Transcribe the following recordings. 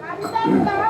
감사합니다.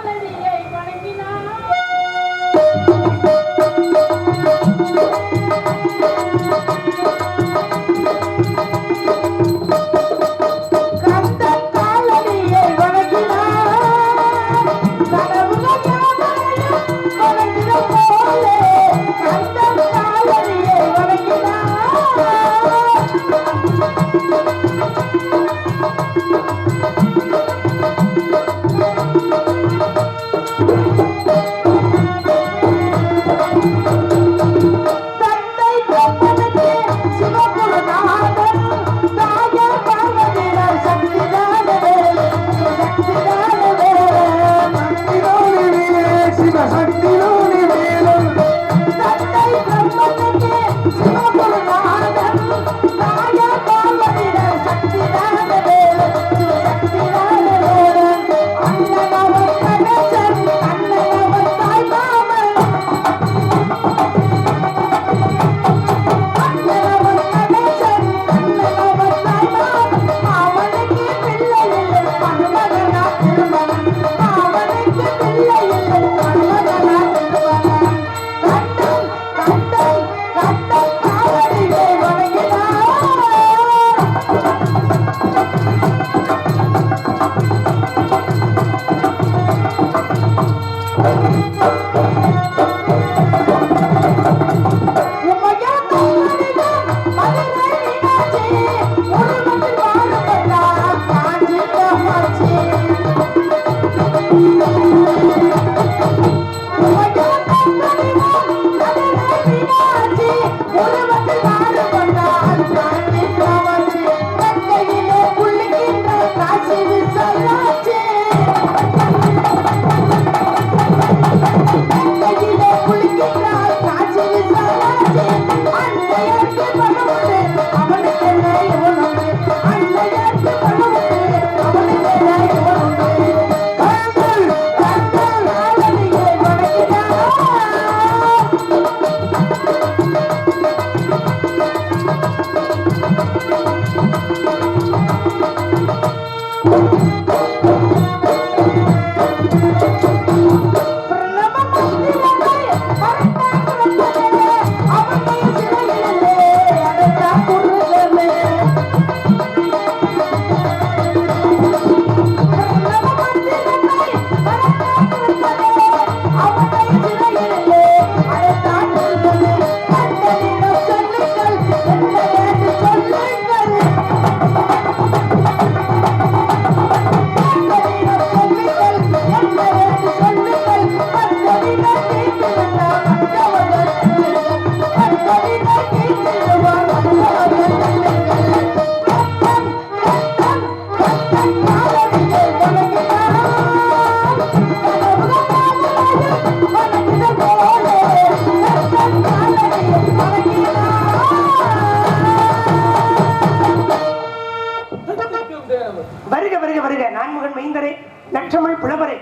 பெற்றமிழ் புலவரே.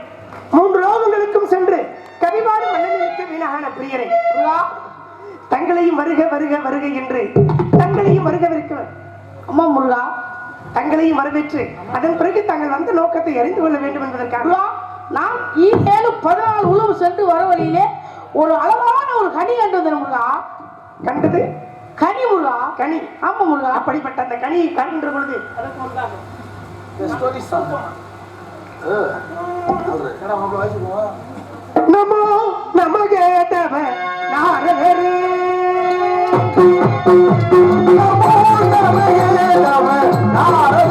மூன்று லோகங்களுக்கும் சென்று கவிபாடு மன்னனுக்கு வீணான பிரியரே. தங்களையும் வருக வருக வருக என்று தங்களையும் வருகவிருக்கிறவர் அம்மா முருகா தங்களையும் வரவேற்று அதன் பிறகு தங்கள் வந்த நோக்கத்தை அறிந்து கொள்ள வேண்டும் என்பதற்காக. நாம் ஈமேலும் பதினாலு உழவு சென்று வர வழியிலே ஒரு அழகான ஒரு கனி கண்டது முருகா. கண்டது? கனி முருகா? கனி. ஆமா முருகா. அப்படிப்பட்ட அந்த கனியை கண்கின்ற பொழுது அதுக்கு முருகா நமோ நமகே தவ நாரே நமோ நமகே தவ நாரே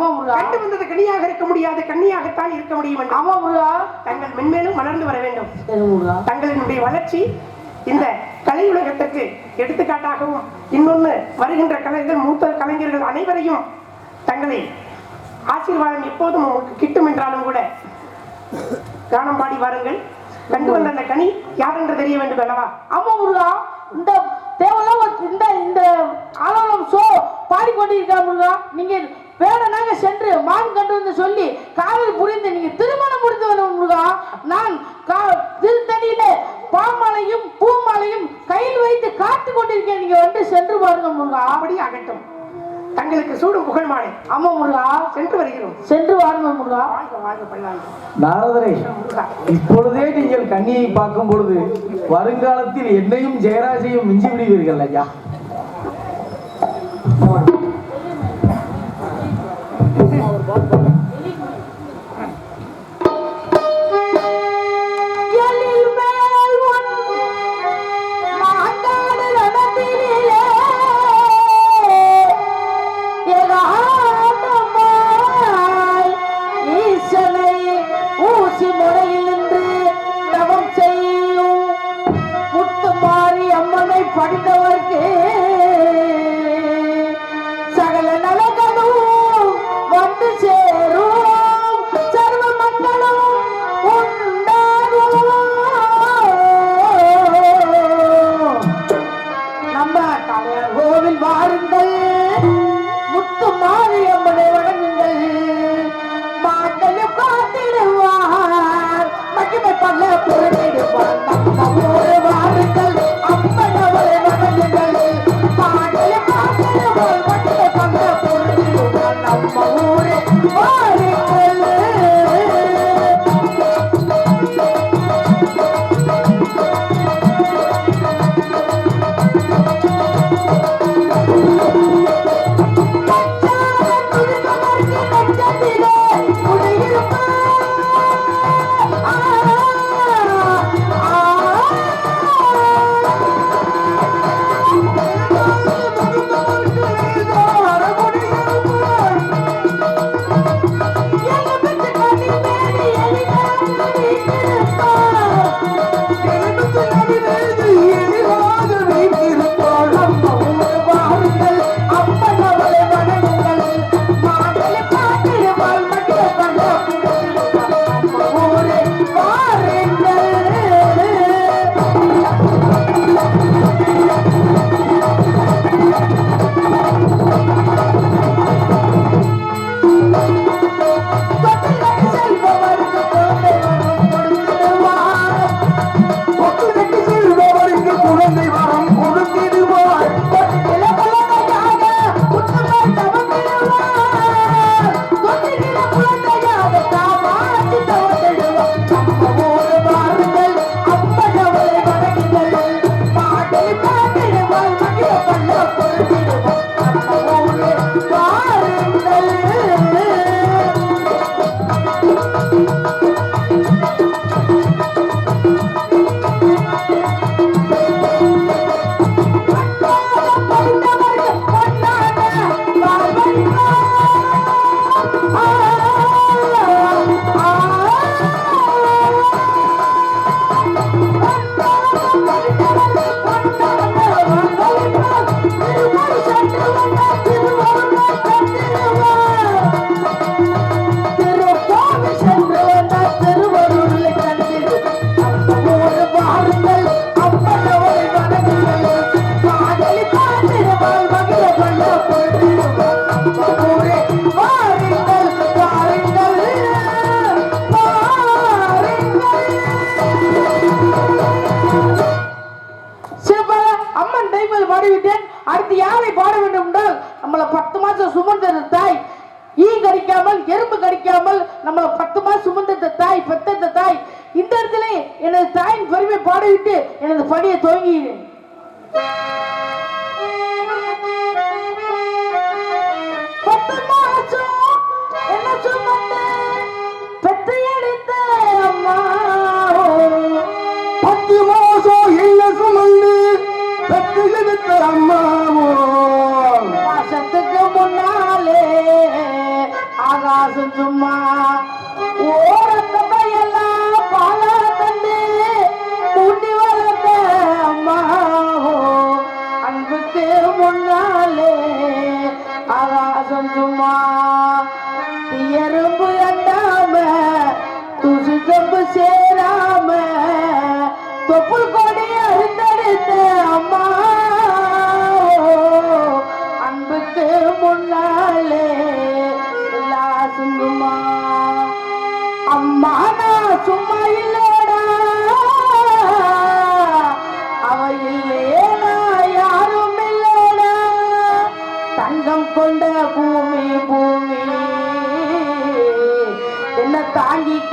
ஆமா முருகா. கண்டு வந்தது கனியாக இருக்க முடியாது கன்னியாகத்தான் இருக்க முடியும் ஆமா முருகா. தங்கள் மென்மேலும் வளர்ந்து வர வேண்டும். தங்களினுடைய வளர்ச்சி இந்த கலையுலகத்திற்கு எடுத்துக்காட்டாகவும் இன்னொன்னு வருகின்ற கலைஞர்கள் மூத்த கலைஞர்கள் அனைவரையும் தங்களை ஆசீர்வாதம் எப்போதும் உங்களுக்கு கிட்டும் என்றாலும் கூட கானம் பாடி வாருங்கள். கண்டு வந்த அந்த கனி யார் என்று தெரிய வேண்டும் அல்லவா? ஆமா முருகா. இந்த தேவலாம் இந்த இந்த ஆலோலம் சோ பாடிக்கொண்டிருக்கா முருகா. நீங்க வேடனாக சென்று மான் கண்டு வந்து சொல்லி காதல் புரிந்து நீங்க திருமணம் முடித்து வரணும் முருகா நான் கா- திருத்தணியில பாமாலையும் பூமாலையும் கையில் வைத்து காத்து கொண்டிருக்கேன். நீங்க வந்து சென்று பாருங்க முருகா. அப்படி ஆகட்டும் தங்களுக்கு சூடும் புகழ் மாலை. ஆமா முருகா. சென்று வருகிறோம். சென்று வாருங்க முருகா. நாரதரே இப்பொழுதே நீங்கள் கன்னியை பார்க்கும் பொழுது வருங்காலத்தில் என்னையும் ஜெயராஜையும் மிஞ்சி விடுவீர்கள் ஐயா. எழில் my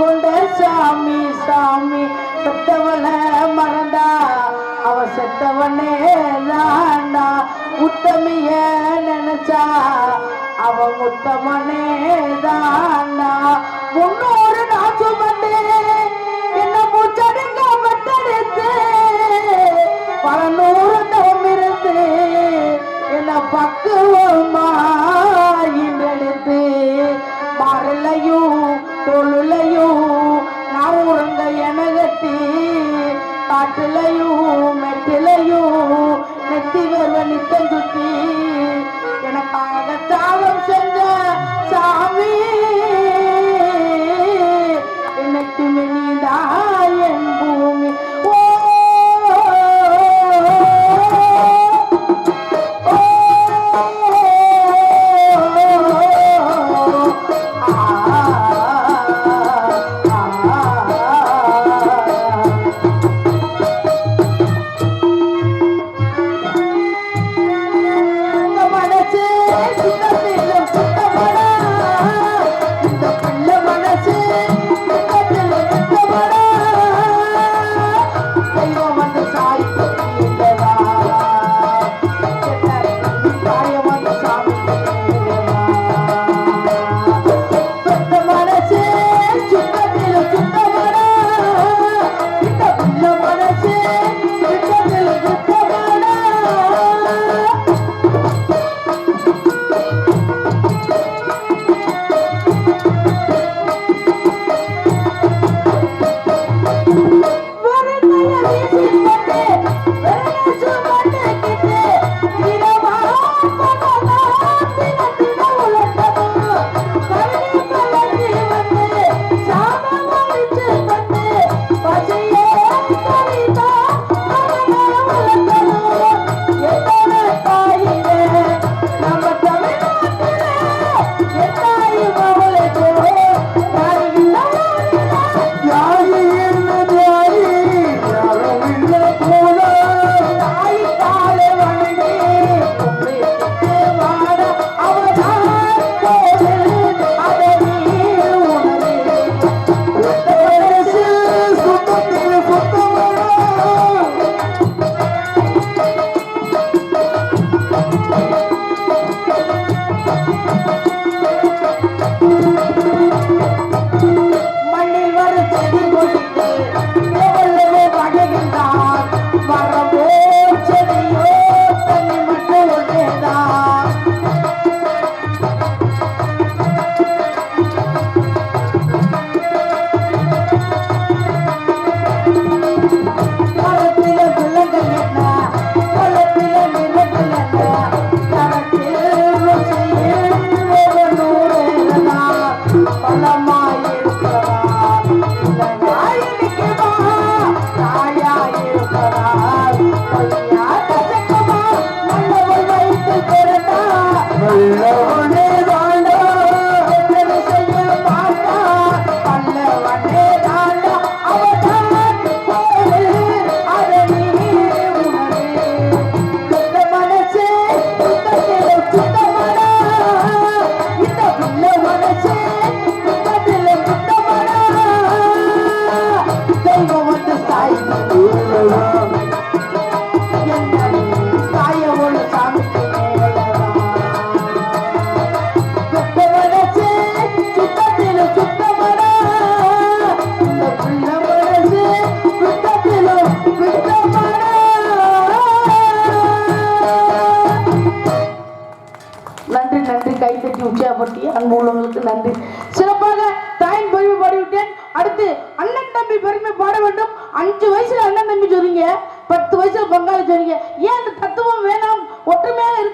கொண்ட சாமி சாமி. பெத்தவனை மறந்தா அவ செத்தவனே தாண்டா உத்தமிய நினைச்சா அவ முத்தமனே தாண்டா முன்னோரு நான் சுமந்து என்ன மூச்சடுங்க விட்டெடுத்து. பல நூறு தவமிருந்து என்ன பக்குவமா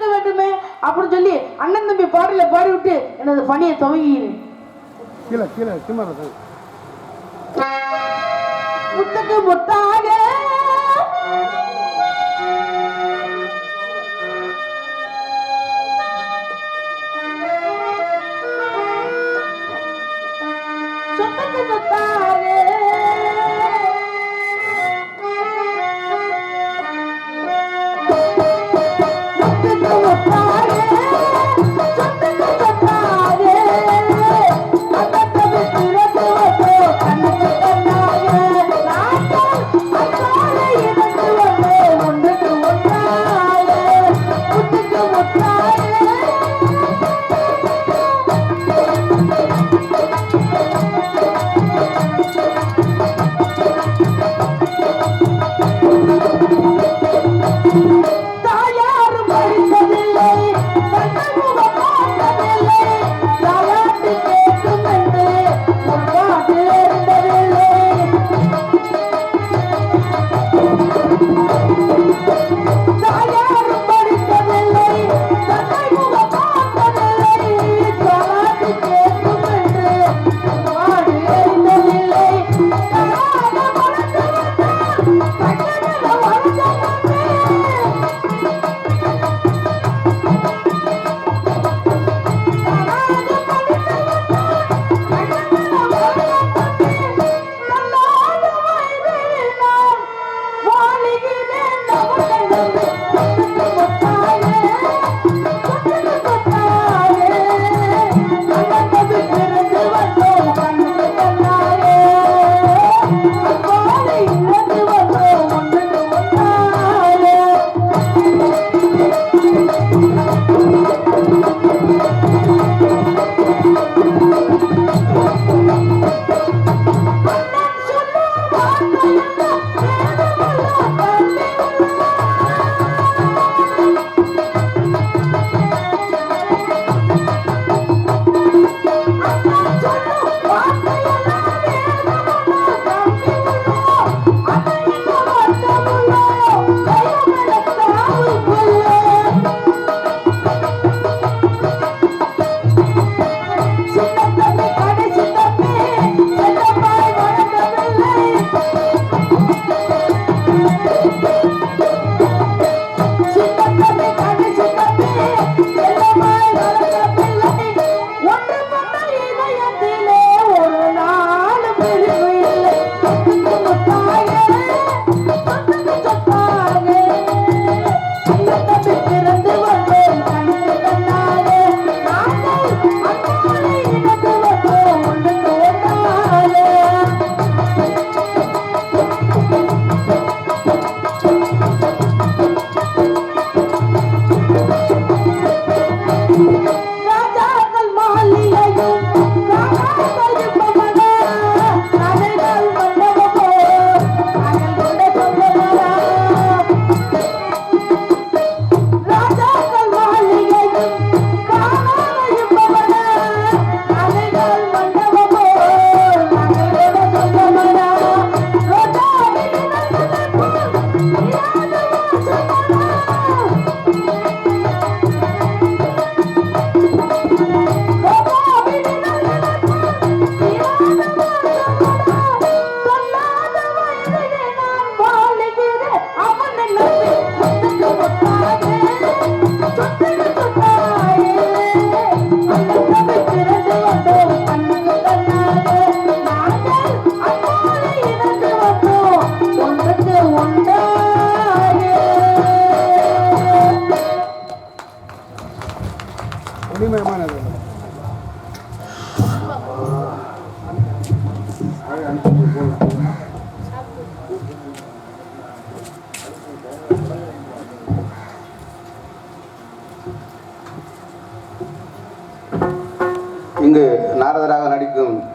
திருந்த வேண்டுமே அப்படின்னு சொல்லி அண்ணன் தம்பி பாடல பாடி விட்டு எனது பணியை துவங்கிக்கிறேன் கீழே கீழே முத்தக்கு முத்தா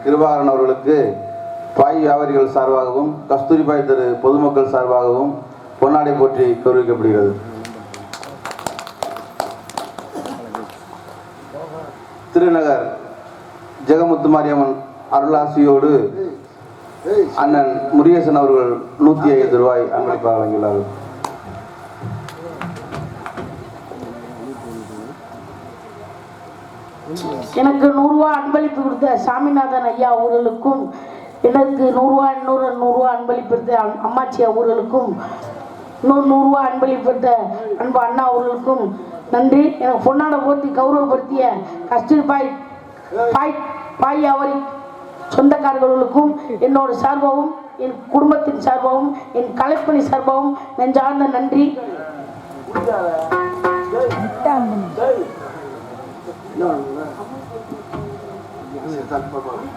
கிருபாகரன் அவர்களுக்கு பாய் வியாபாரிகள் சார்பாகவும் கஸ்தூரிபாய் திரு பொதுமக்கள் சார்பாகவும் பொன்னாடை போற்றி கௌரவிக்கப்படுகிறது. திருநகர் ஜெகமுத்து மாரியம்மன் அருளாசியோடு அண்ணன் முருகேசன் அவர்கள் நூற்றி ஐந்து ரூபாய் அன்பளிப்பாக வழங்கியுள்ளார்கள். எனக்கு நூறுரூவா அன்பளிப்பு கொடுத்த சாமிநாதன் ஐயா அவர்களுக்கும் எனக்கு நூறுரூவா இன்னொரு நூறுரூவா அன்பளிப்பு கொடுத்த அம்- அம்மாச்சி அவர்களுக்கும் இன்னொரு நூறுரூவா அன்பளிப்பு கொடுத்த அன்பு அண்ணா அவர்களுக்கும் நன்றி. எனக்கு பொன்னாட போர்த்தி கௌரவப்படுத்திய கஸ்தூரி பாய் பாய் பாய் அவரை சொந்தக்காரர்களுக்கும் என்னோட சார்பாகவும் என் குடும்பத்தின் சார்பாகவும் என் கலைப்பணி சார்பாகவும் நெஞ்சார்ந்த நன்றி. संकल्प करू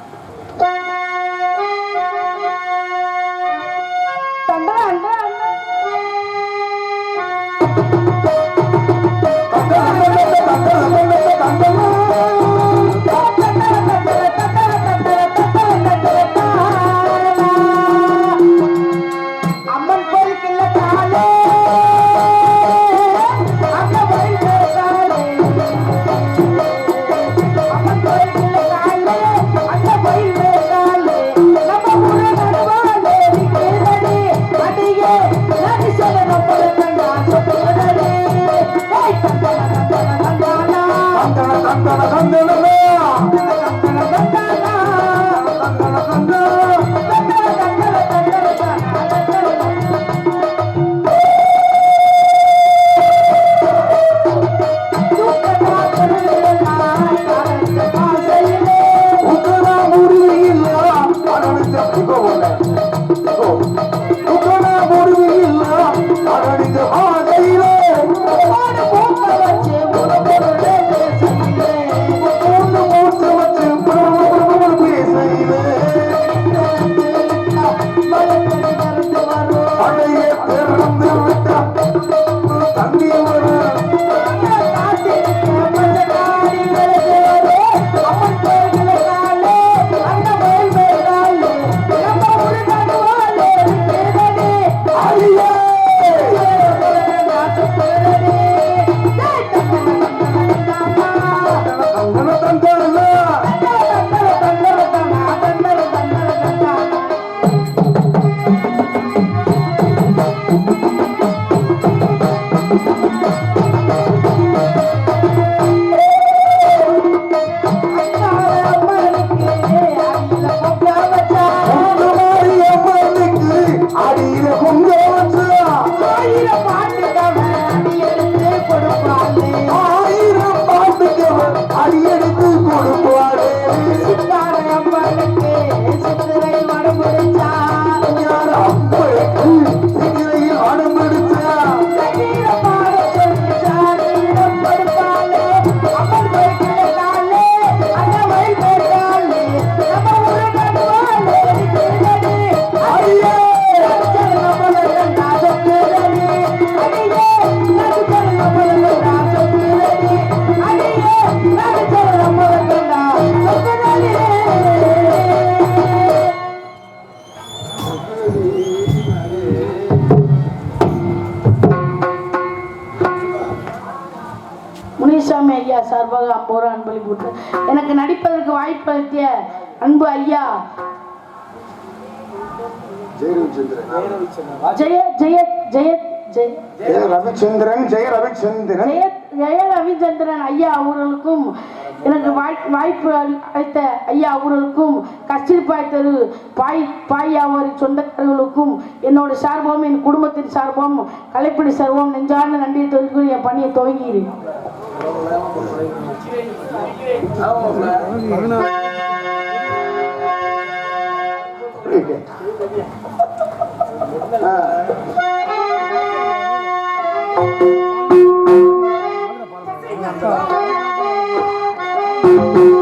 ஜெய ரவிச்சந்திரன் ஜெய ரவிச்சந்திரன் ஜெய ரவிச்சந்திரன் ஐயா அவர்களுக்கும் எனக்கு வாய் வாய்ப்பு அளி- அளித்த ஐயா அவர்களுக்கும் கஸ்தூரிபாய் தெரு பாய் பாய் வியாபாரி சொந்தக்காரர்களுக்கும் என்னோட சார்பாகவும் என் குடும்பத்தின் சார்பாகவும் கலைப்படி சார்பாகவும் நெஞ்சார்ந்த நன்றியை தெரிவித்து என் பணியை Thank you.